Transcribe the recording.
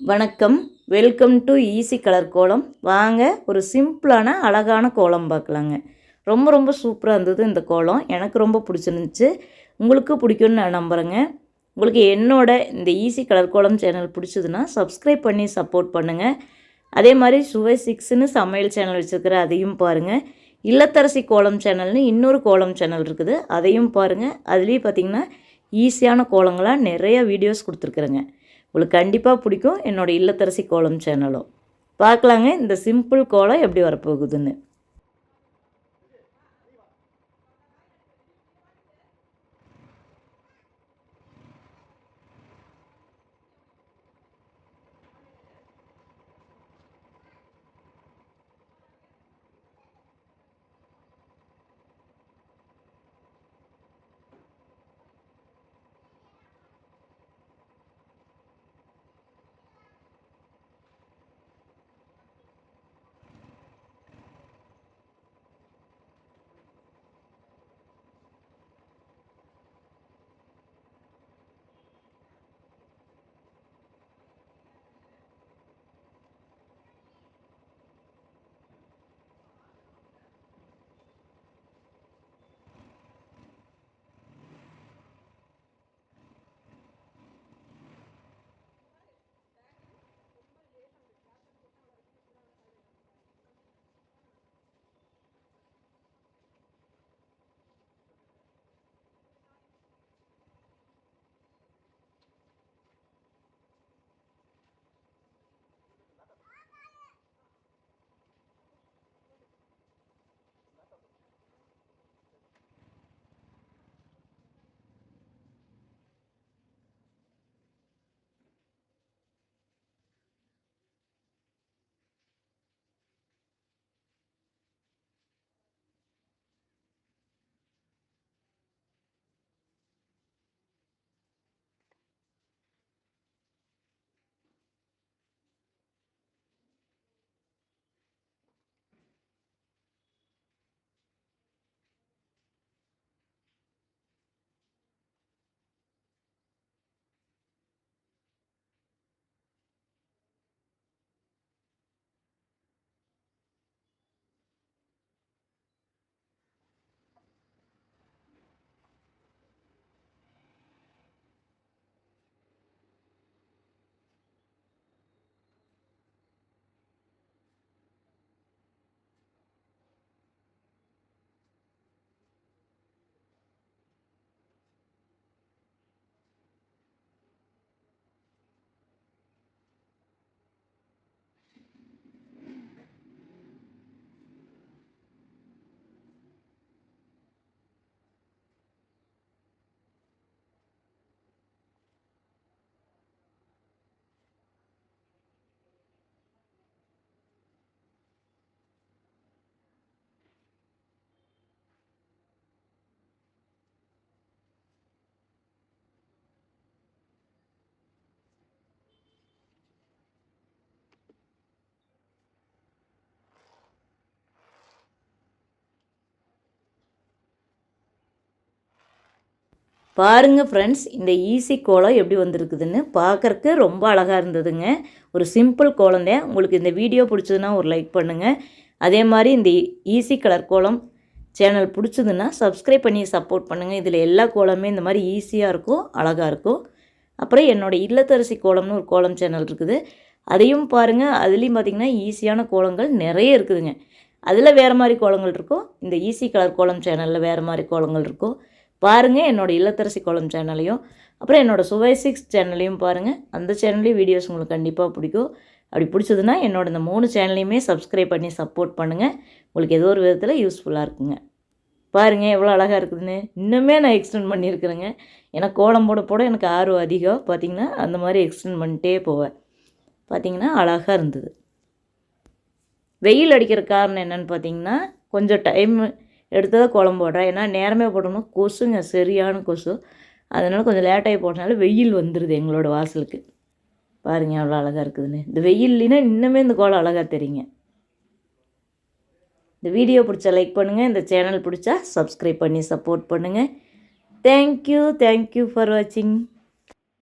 வணக்கம். Welcome to easy colour கோலம் வாங்க ஒரு சிம்பிளான அழகான கோலம் பார்க்கலாங்க. ரொம்ப ரொம்ப சூப்பராக இருந்தது இந்த கோலம். எனக்கு ரொம்ப பிடிச்சிருந்துச்சு. உங்களுக்கு பிடிக்கும்னு நான் நம்புகிறேங்க உங்களுக்கு என்னோட இந்த ஈஸி கலர் கோலம் சேனல் பிடிச்சதுன்னா சப்ஸ்கிரைப் பண்ணி சப்போர்ட் பண்ணுங்கள் அதே மாதிரி சுவை சிக்ஸ்னு சமையல் சேனல் வச்சுருக்கிற அதையும் பாருங்கள் இல்லத்தரசி கோலம் சேனல்னு இன்னொரு கோலம் சேனல் இருக்குது. அதையும் பாருங்கள் அதுலேயும் பார்த்தீங்கன்னா ஈஸியான கோலங்களாக நிறைய வீடியோஸ் கொடுத்துருக்குறேங்க. உங்களுக்கு கண்டிப்பாக பிடிக்கும் என்னோட இல்லத்தரசி கோலம் சேனலும். பார்க்கலாங்க இந்த சிம்பிள் கோலம் எப்படி வரப்போகுதுன்னு. பாருங்கள் ஃப்ரெண்ட்ஸ் இந்த ஈஸி கோலம் எப்படி வந்திருக்குதுன்னு பார்க்குறக்கு ரொம்ப அழகாக இருந்ததுங்க. ஒரு சிம்பிள் கோலம் தான் உங்களுக்கு இந்த வீடியோ பிடிச்சதுன்னா ஒரு லைக் பண்ணுங்கள் அதே மாதிரி இந்த ஈஸி கலர் கோலம் சேனல் பிடிச்சதுன்னா சப்ஸ்கிரைப் பண்ணி சப்போர்ட் பண்ணுங்கள் இதில் எல்லா கோலமே இந்த மாதிரி ஈஸியாக இருக்கும் அழகாக இருக்கும். அப்புறம் என்னோடய இல்லத்தரசி கோலம்னு ஒரு கோலம் சேனல் இருக்குது. அதையும் பாருங்கள் அதுலேயும் பார்த்திங்கன்னா ஈஸியான கோலங்கள் நிறைய இருக்குதுங்க. அதில் வேறு மாதிரி கோலங்கள் இருக்கும். இந்த ஈஸி கலர் கோலம் சேனலில் வேறு மாதிரி கோலங்கள் இருக்கும். பாருங்கள் என்னோடய இல்லத்தரசி கோலம் சேனலையும் அப்புறம் என்னோடய சுவை சிக்ஸ் சேனலையும் பாருங்கள் அந்த சேனல்லையும் வீடியோஸ் உங்களுக்கு கண்டிப்பாக பிடிக்கும். அப்படி பிடிச்சதுன்னா என்னோட இந்த மூணு சேனலையுமே சப்ஸ்கிரைப் பண்ணி சப்போர்ட் பண்ணுங்கள் உங்களுக்கு ஏதோ ஒரு விதத்தில் யூஸ்ஃபுல்லாக இருக்குங்க. பாருங்கள் எவ்வளோ அழகாக இருக்குதுன்னு. இன்னுமே நான் எக்ஸ்டெண்ட் பண்ணியிருக்கிறேங்க. ஏன்னா கோலம் போட போட எனக்கு ஆர்வம் அதிகம். பார்த்திங்கன்னா அந்த மாதிரி எக்ஸ்டெண்ட் பண்ணிட்டே போவேன். பார்த்திங்கன்னா அழகாக இருந்தது. வெயில் அடிக்கிற காரணம் என்னென்னு பார்த்தீங்கன்னா கொஞ்சம் டைம் எடுத்ததை குழம்பு போடுறேன் ஏன்னா நேரமே போட்டோம்னா கொசுங்க சரியான கொசு. அதனால் கொஞ்சம் லேட்டாகி போட்டனால வெயில் வந்துடுது எங்களோட வாசலுக்கு. பாருங்க அவ்வளோ அழகாக இருக்குதுன்னு. இந்த வெயில்லினா இன்னுமே இந்த கோலம் அழகாக தெரியுங்க. இந்த வீடியோ பிடிச்சா லைக் பண்ணுங்கள் இந்த சேனல் பிடிச்சா சப்ஸ்கிரைப் பண்ணி சப்போர்ட் பண்ணுங்கள் தேங்க்யூ தேங்க்யூ ஃபார் வாட்சிங்